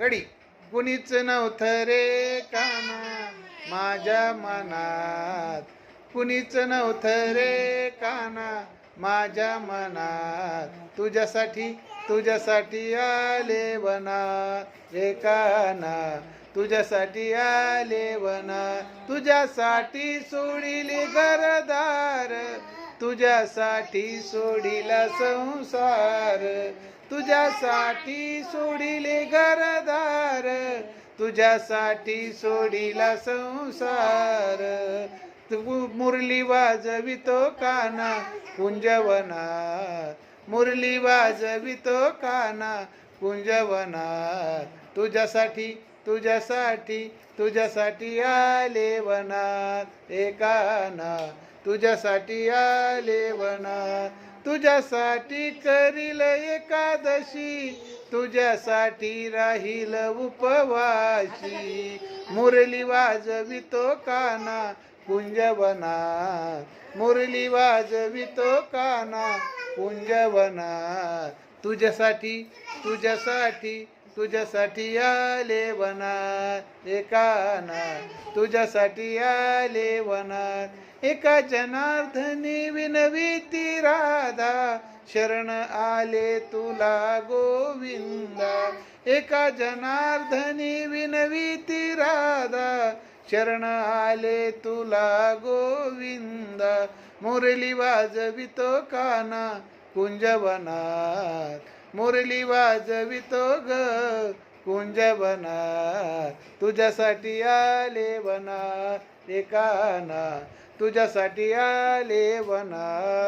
Ready कुणीच नव्हतं रे काना माझ्या मनात. कुणीच नव्हतं रे काना माझ्या मनात. तुझ्यासाठी तुझ्यासाठी आले वना रे काना तुझ्यासाठी आले वना तुझ्यासाठी सोडिली गरदा तुझ्यासाठी सोडिला संसार तुझ्यासाठी सोडिले घरदार तुझ्यासाठी सोडिला संसार. तू मुरली वाजवितो काना कुंजवना. मुरली वाजवितो काना कुंजवना. तुझ्यासाठी तुझ्यासाठी तुझ्यासाठी आले वनात एकाना. तुझ्यासाठी आले वना तुझ्यासाठी करील एकादशी तुझ्यासाठी राहील उपवाशी. मुरली वाजवितो काना कुंजवना मुरली वाजवितो काना कुंजवना तुझ्यासाठी तुझ्यासाठी तुझ्यासाठी आले वनात एकाना. तुझ्यासाठी आले वनात एका जनार्दनी विनविती राधा. शरण आले तुला गोविंदा. एका जनार्दनी विनविती राधा. शरण आले तुला गोविंदा. मुरली वाजवितो काना कुंजवनात. मुरली वाजवितो ग. बना तुझ्यासाठी आले बना. एकाना तुझ्यासाठी आले बना.